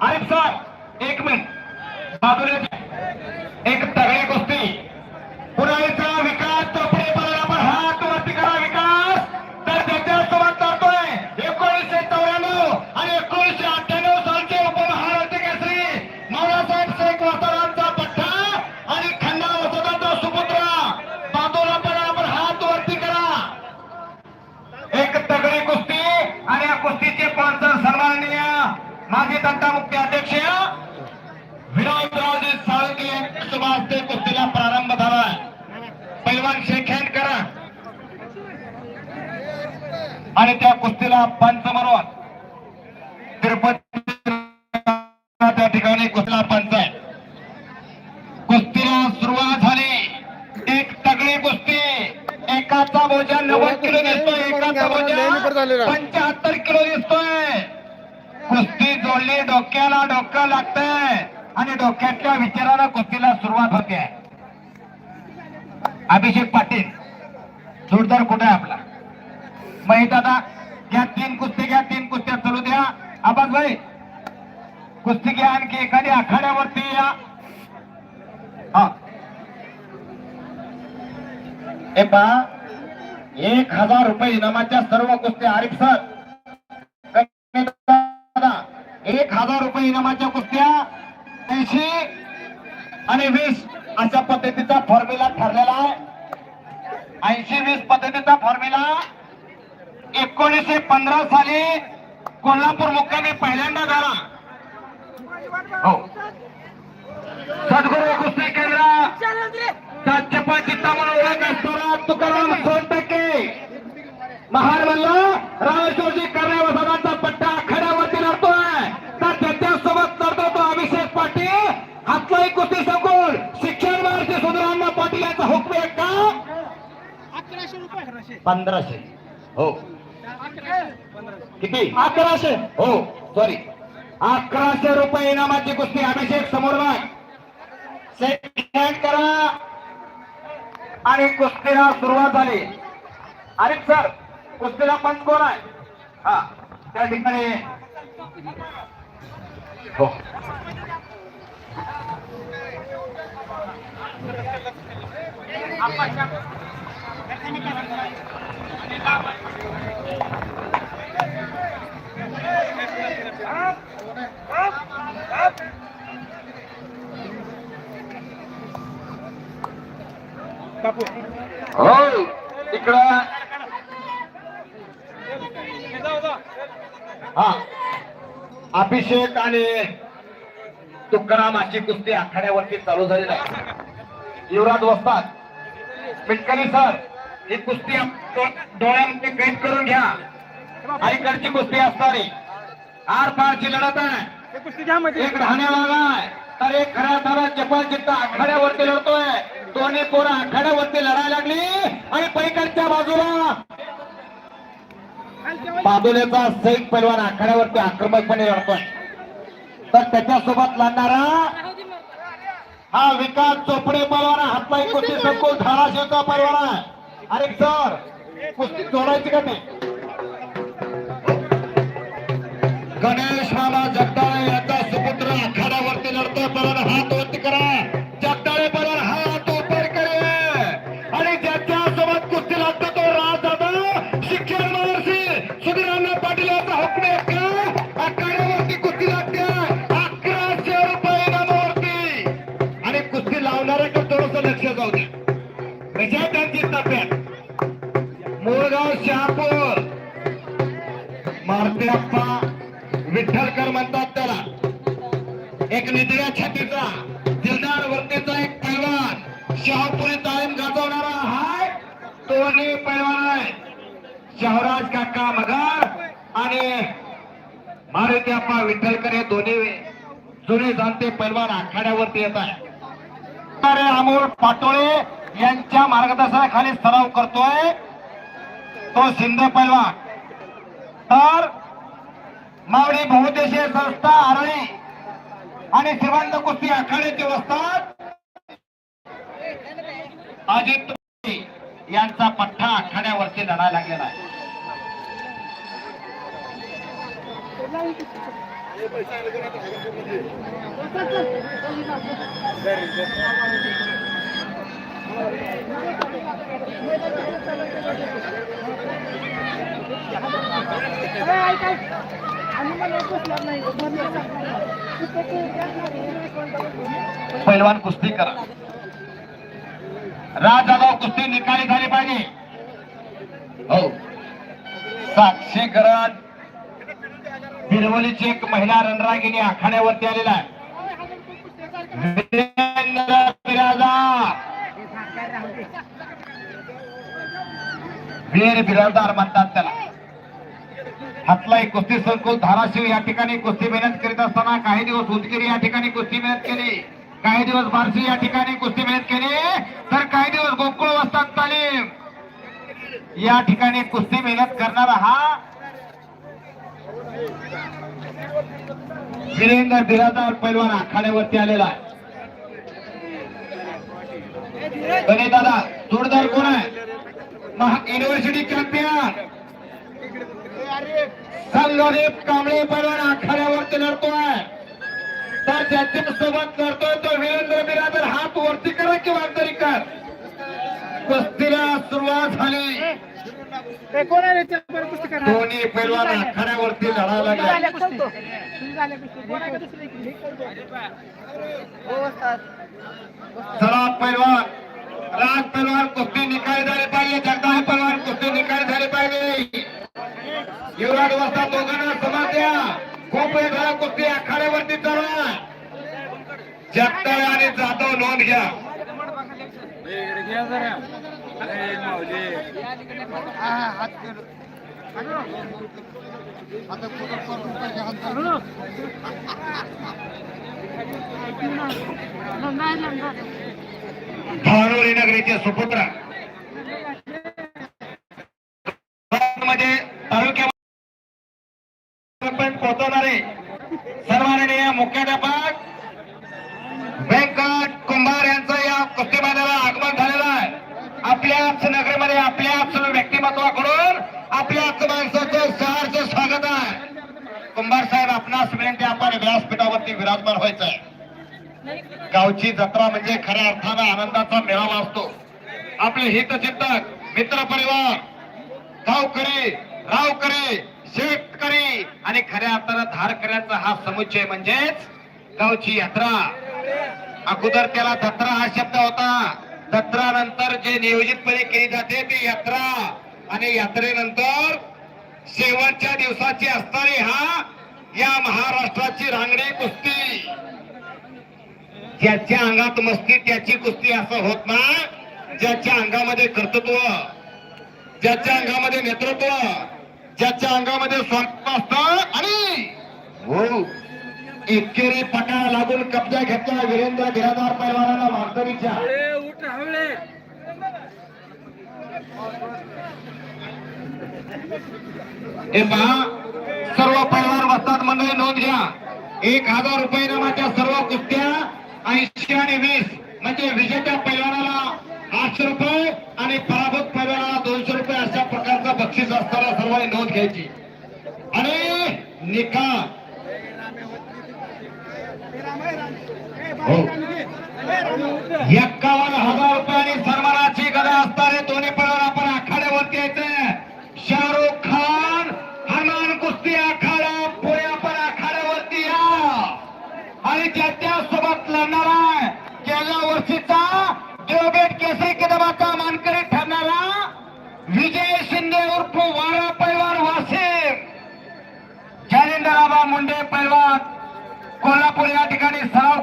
अरे साहेब एक मिनिट. बाजूला एक तगडी कुस्ती पुण्याचा विकास. चोपडे बोलायला पण हात वरती करा विकास. तर त्याच्यासोबत करतोय एकोणीसशे चौऱ्याण्णव आणि एकोणीसशे अठ्ठ्याण्णव सालचे उपमहाराष्ट्र केसरी. मावळासाहेब शेख वसारांचा पठ्ठा आणि खंडा वसदाचा सुपुत्र. बाजूला पडा आपण हात वरती करा. एक तगडी कुस्ती आणि या कुस्तीचे स्पॉन्सर सन्माननीय माजी तंटा आणि त्या कुस्तीला पंच म्हणून तिरुपती त्या ठिकाणी कुस्तीला पंच आहे. कुस्तीला सुरुवात झाली. एक तगडी कुस्ती. एकाचा बोजा नव्वद किलो दिसतोय एकाचा बोजा पंच्याहत्तर किलो दिसतोय. कुस्ती जोडली डोक्याला डोकं लागतंय. आणि डोक्यातल्या विचारानं कुस्तीला सुरुवात होते. अभिषेक पाटील जोरदार कुठे आहे आपला? महेश दादा घ्या तीन कुस्ती घ्या तीन कुस्त्या चालू द्या. आबाज भाई कुस्ती घ्या आणखी एखादी आखाड्यावरती या. हा. हे पहा एक हजार रुपये इनामाच्या सर्व कुस्त्या आरिफ सर. दादा, एक हजार रुपये इनामाच्या कुस्त्या ऐंशी आणि वीस अशा पद्धतीचा फॉर्म्युला ठरलेला आहे. ऐंशी वीस पद्धतीचा फॉर्म्युला एकोणीसशे पंधरा साली कोल्हापूर मुक्कामी पहिल्यांदा झाला. हो. सद्गुरू कुस्ती केंद्र. सत्यपाल चित्ता म्हणून ओळख असणारा तुकाराम महार मल्ल रामेश्वरजी कर्णे वसादाचा पट्टा आखाड्यावरती लढतोय. तर त्याच्यासोबत लढतो तो अभिषेक पाटील. हातलाई कुस्ती संकुल. शिक्षण पाटील यांचा हुकमी का? अकराशे रुपये पंधराशे. हो. किती? अकराशे. हो सॉरी अकराशे रुपये इनामाची कुस्ती. अभिषेक समोर सेकंड करा. आणि कुस्तीला सुरुवात झाली. अरे सर कुस्तीला पंच कोण आहे. हा त्या ठिकाणी. हो. हो इकडं. हा अभिषेक आणि तुकाराम अशी कुस्ती आखाड्यावरती चालू झालेली आहे. युवराज वसतात मिटकरी सर ही कुस्ती डोळ्यामध्ये कैद करून घ्या. अलीकडची कुस्ती असणारी आर पारची लढत आहे. एक राहण्याला आहे. तर एक खऱ्या अर्थानं चपल चित्त आखाड्यावरती लढतोय. दोन्ही पोरं आखाड्यावरती लढायला लागली आणि पैकडच्या बाजूला बाजूलेचा सैक पैलवान आखाड्यावरती आक्रमकपणे लढतोय. तर त्याच्यासोबत लढणारा हा विकास चोपडे पैलवान हातपाई कुस्ती संकुल धाराशिवचा पैलवान अरे सर कुस्ती जोडायची का नाही गणेश मामा जगदाळे यांचा सुपुत्र आखाड्यावरती लढतोय. पण हात वरती करा. शहराज काका मगर आणि मारुती अप्पा विठ्ठलकर हे दोन्ही जुने जाणते पैलवान आखाड्यावरती येत आहे अरे अमोल पाटोळे यांच्या मार्गदर्शनाखाली सराव करतोय. तो शिंदे पैलवान. तर मावळी बहुउद्देशीय संस्था आरळी आणि श्रीमंत कुस्ती आखाड्याचे वस्तात अजित यांचा पठ्ठा आखाड्यावरती लढायला लागलेला आहे पैलवान कुस्ती करा. राज कुस्ती निकाली झाली पाहिजे. हो. साक्षी करत बिरवलीची एक महिला रणरागिणी आखाड्यावरती आलेला आहे. बिराजदार वीर बिराजदार म्हणतात त्याला. हातलाई कुस्ती संकुल धाराशिव या ठिकाणी कुस्ती मेहनत करीत असताना काही दिवस उदगिरी या ठिकाणी कुस्ती मेहनत केली. काही दिवस बार्शी या ठिकाणी कुस्ती मेहनत केली तर काही दिवस गोकुळ वस्ताद तालीम. या ठिकाणी कुस्ती मेहनत करणारा हा वीरेंद्र बिराजदार पैलवान आखाड्यावरती आलेला आहे. गणेश दादा जोडदार कोण आहे. महा युनिव्हर्सिटी चॅम्पियन संगणेश कांबळे पैलवान आखाड्यावरती लढतोय. तर ज्याच्या सोबत लढतोय तो वीरेंद्र बिरादर. हात वरती करा किंवा अंतरी कर कुस्तीला सुरुवात झाली? दोन्ही पैलवान आखाड्यावरती लढायला लागले? चला पैलवान. राज पैलवान कुस्ती निकाली झाली पाहिजे. जगदाळ पैलवान कुस्ती निकाली झाली पाहिजे. युवराज वाजता दोघांना समाज द्या खूप वेळ झाला कुस्ती आखाड्यावरती चला जगदाळ आणि जाधव नोंद घ्या. धानोरी नगरीचे सुपुत्र. मध्ये तालुक्यामध्ये पोहोचवणारे सन्माननीय मुख्याध्यापक व्यंकट कुंभार यांचं या कुस्ती मैदानाला आगमन झालेलं आहे. आपल्याच नगरीमध्ये आपल्याच व्यक्तिमत्वाकडून आपल्याच माणसाचं सहर्ष स्वागत आहे. कुंभार साहेब आपणास विनंती आपण व्यासपीठावरती विराजमान व्हायचं आहे गावची जत्रा म्हणजे खऱ्या अर्थानं आनंदाचा मेळावा असतो. आपले हितचिंतक मित्र परिवार गावकरी रावकरी शेख आणि खऱ्या अर्थानं धारकऱ्यांचा हा समुच्चय म्हणजेच गावची यात्रा. अगोदर त्याला जत्रा हा शब्द होता. जत्रानंतर जे नियोजितपणे केली जाते ती यात्रा. आणि यात्रेनंतर शेवटच्या दिवसाची असणारी हा या महाराष्ट्राची रांगडी कुस्ती. ज्याच्या अंगात मस्ती त्याची कुस्ती असं होत ना ज्याच्या अंगामध्ये कर्तृत्व ज्याच्या अंगामध्ये नेतृत्व ज्याच्या अंगामध्ये स्वार्थ असत आणि हो. एकेरी पटाला लागून कब्जा घेतला वीरेंद्र बिरादार पैलवानाला मारतरीच्या हे पहा सर्व पैलवान वस्तात मंडळी नोंद घ्या. एक हजार रुपये नामाच्या सर्व कुस्त्या ऐंशी आणि वीस म्हणजे विजेत्या पैलवानाला आठशे रुपये आणि पराभूत पैलवानाला दोनशे रुपये अशा प्रकारचा बक्षीस असताना सर्वांनी नोंद घ्यायची. आणि निकाल. हो. एक्कावन्न हजार रुपयांनी सन्मानाची गदा असणारे तो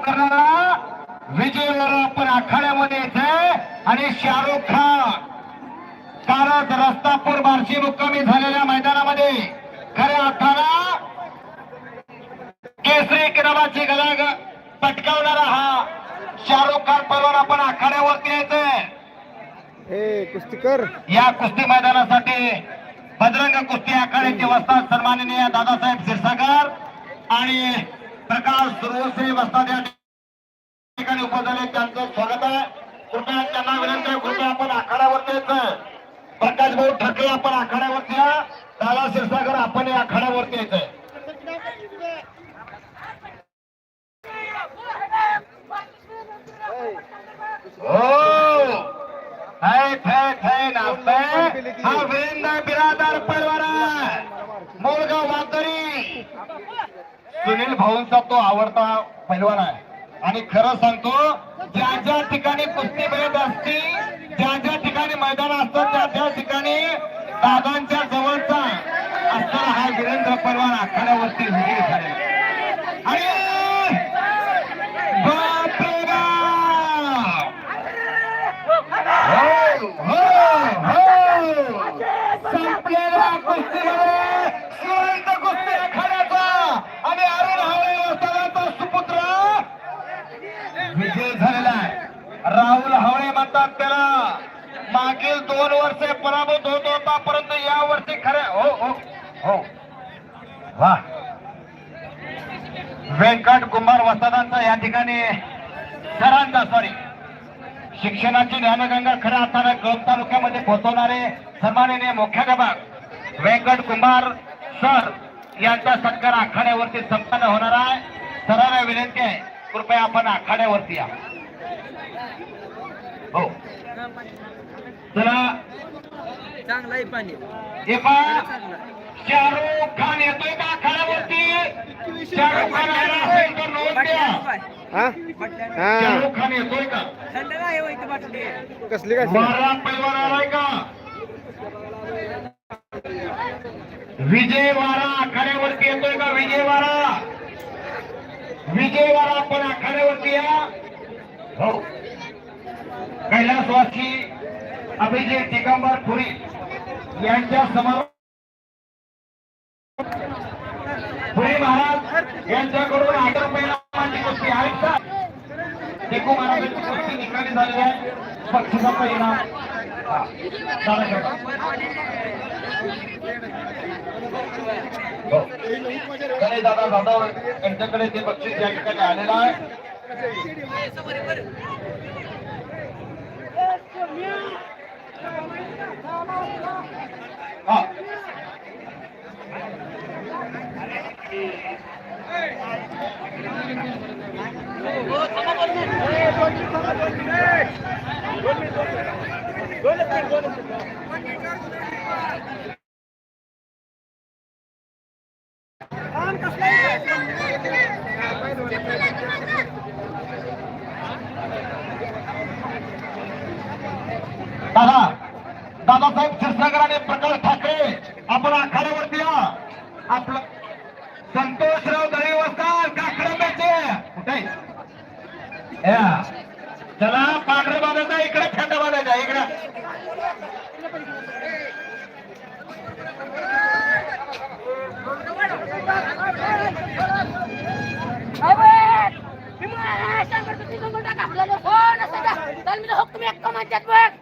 सराव करणारा विजयवर आपण आखाड्यामध्ये येते आणि शाहरुख खान कारत रस्तापूर बार्शी मुक्कामी झालेल्या मैदानामध्ये. खऱ्या अर्थानं केसरी किनाबाची गदा पटकावणारा हा शाहरुख खान पैलवान आपण आखाड्यावरती यायचंय कुस्तीकर. या कुस्ती मैदानासाठी बजरंग कुस्ती आखाड्याचे वस्ताद सन्माननीय दादासाहेब क्षीरसागर आणि प्रकाश सुरवसे वस्ताद या ठिकाणी उपजले त्यांचं स्वागत आहे. कृपया त्यांना विनंती आहे. कृपया आपण आखाड्यावरती प्रकाश भाऊ ठाकरे आपण आखाड्यावरती या. दादा क्षीरसागर आपण या आखाड्यावरती यायचंय हो. थै थै थै नाचतय हा बिरादार परिवार मुलगा वादरी सुनील भाऊंचा तो आवडता पैलवान आहे. आणि खरं सांगतो ज्या ज्या ठिकाणी कुस्ती भेट असते ज्या ज्या ठिकाणी मैदान असतात त्या त्या ठिकाणी दादांच्या जवळचा असणारा हा वीरेंद्र परवार आखाड्यावरती विजयी झालेला आणि बापरे बाप! हो, हो, हो. संपलेल्या कुस्तीमध्ये शिवंत कुस्ती आखाड्याचा आणि अरुण हावळे वस्तादाचा सुपुत्र विजय झालेला आहे राहुल हावळे त्याला. मागील दोन वर्ष पराभूत होत होता परंतु या वर्षी खरे हो हो हो. वा. व्यंकट कुमार वसादांचा या ठिकाणी सरांचा सॉरी शिक्षणाची ज्ञानगंगा खऱ्या अर्थानं कळंब तालुक्यामध्ये पोहोचवणारे सन्माननीय मुख्याध्यापक व्यंकट कुमार सर यांचा सत्कार आखाड्यावरती संपन्न होणार आहे. सरांना विनंती आहे कृपया आपण आखाड्यावरती या. हो. चला. चांगला आहे पाणी. हे शाहरुख खान येतोय का? आखाड्यावरती शाहरुख खान आला असेल तर नोंद द्या. हा? हा. शाहरुख खान येतोय का? थंड नाही होईल बाटली. कसली कसली मारा पैलवान आलाय का? विजय वारा आखाड्यावरती येतोय का? विजय वारा विजय वारा पण आखाड्यावरती या. हो. कैलासवासी अभिजित दिगंबर पुरी यांच्या समोर पुरी महाराज यांच्याकडून आठ रुपयाला गोष्टी आहेत का? टिकू महाराजांची गोष्टी निकाली झालेली आहे पक्षाचा परिणाम दादा दादा यांच्याकडे ते बक्षीस या ठिकाणी आलेलं आहे. हा. दादा दादासाहेब क्षीरसागर आणि प्रकाश ठाकरे आपण आखाड्यावरती या. आपलं संतोषराव दळीवस्तार काकड्याचे कुठे? चला पांढरे बांधायचा इकडे थंड बांधायचा इकडे. रोडवा त्यांना लागत नाही तर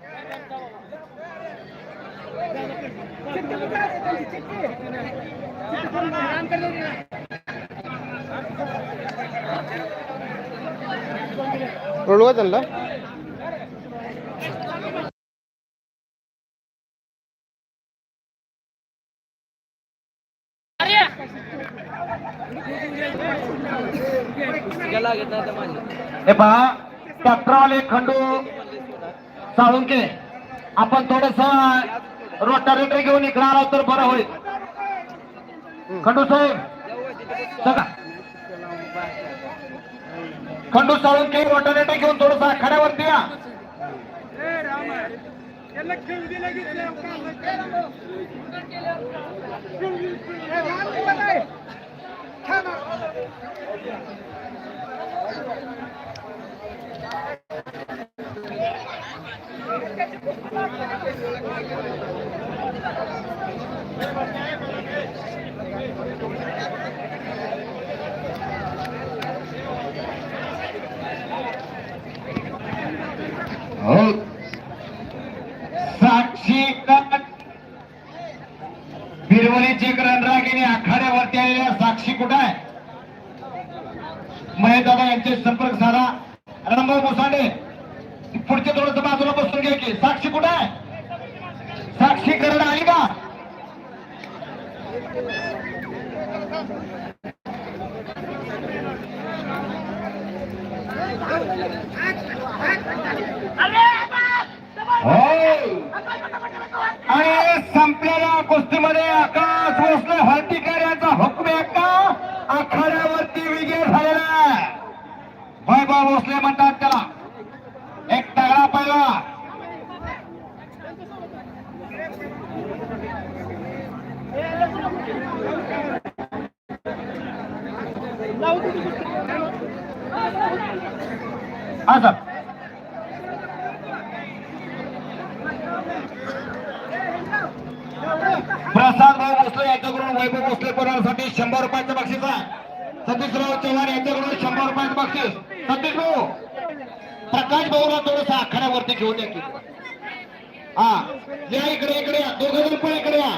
माझी हे पहा ट्रॅक्टरवाले खंडू साळुंके आपण थोडस रोटारेटर घेऊन इकडे आला तर बरं होईल. खंडू साहेब सगळा. खंडू साळुंके रोटारेटर घेऊन थोडसा आखाड्यावरती या. हो Oh. साक्षी बिरवलीची एक रणरागिणी आखाड्यावरती आलेल्या साक्षी कुठं आहे? महेश दादा यांचे संपर्क साधा. रंभाऊ मुसांडे पुढच्या थोडस बाजूला बसून घ्या की. साक्षी कुठं आहे? साक्षी करड आली का? हो. आणि संपलेल्या कुस्तीमध्ये आकाश भोसले हळदीकर यांचा आहे का आखाड्यावरती विजय झालेला आहे. वैभव भोसले म्हणतात त्याला. एक तगडा पहिला हा सर. प्रसाद भाऊ भोसले यांच्याकडून वैभव भोसले परिवारासाठी शंभर रुपयाचं बक्षीस आहे. सतीशराव चव्हाण यांच्याकडून शंभर रुपयाचं बक्षीस. सतीश भाऊ प्रकाश भाऊला थोडस आखाड्यावरती घेऊन या की. हा या इकडे इकडे या. दोघं जण पण इकडे या.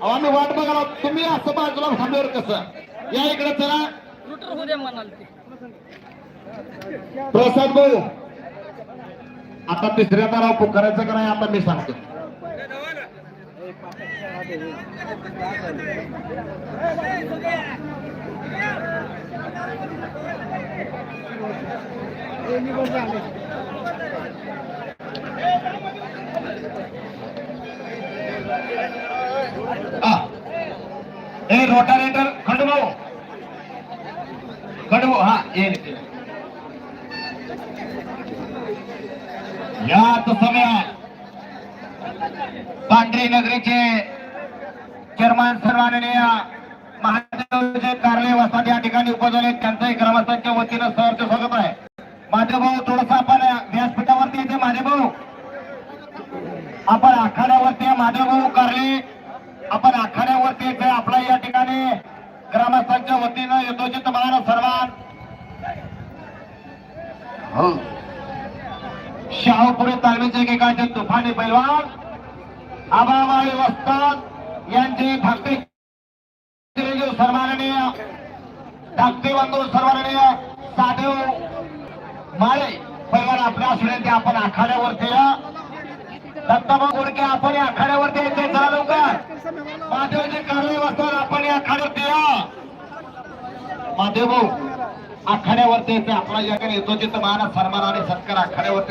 अहो, आम्ही वाट बघा आहोत. तुम्ही असं बाजूला थांबल्यावर कसं? या इकडे चला. रुटर होऊ दे म्हणाल ते. प्रसाद भाऊ आता तिसऱ्या ताराव पुकारायचं का नाही आता मी सांगतो. हे रोटारेटर खंडभाऊ. हा ये ये. याच समयात पांढरी नगरीचे चेअरमॅन सन्माननीय महादेवचे कार्ले वसात या ठिकाणी उपस्थित त्यांचा त्यांचंही ग्रामस्थांच्या वतीनं सहर्ष स्वागत आहे. भाऊ थोडस आपण व्यासपीठावरती येते. माझे भाऊ आपण आखाड्यावरती आहे, महादेवभाऊ कारले आपण आखाड्यावरती येते आपला या ठिकाणी ग्रामस्थांच्या वतीनं यथोचित तुम्हाला सर्वात हो. शाहूपुरी तालमीचे एकेकाचे तुफानी पैलवान आबाबाई वस्ताद यांची भक्ती सन्माननीय धाकटे सन्माननीय साधू माळे पैलवान आपल्या विनंती आपण आखाड्यावरती या दत्ताभाऊ गोडके आपण या आखाड्यावरती येते चला लवकर. महादेवचे कारणे वस्ताद आपण या आखाड्यावरती या. महादेव भाऊ आखाड्यावरती येते आपला ज्याकडे येतो जिथं मान सन्मान आणि सत्कार आखाड्यावरती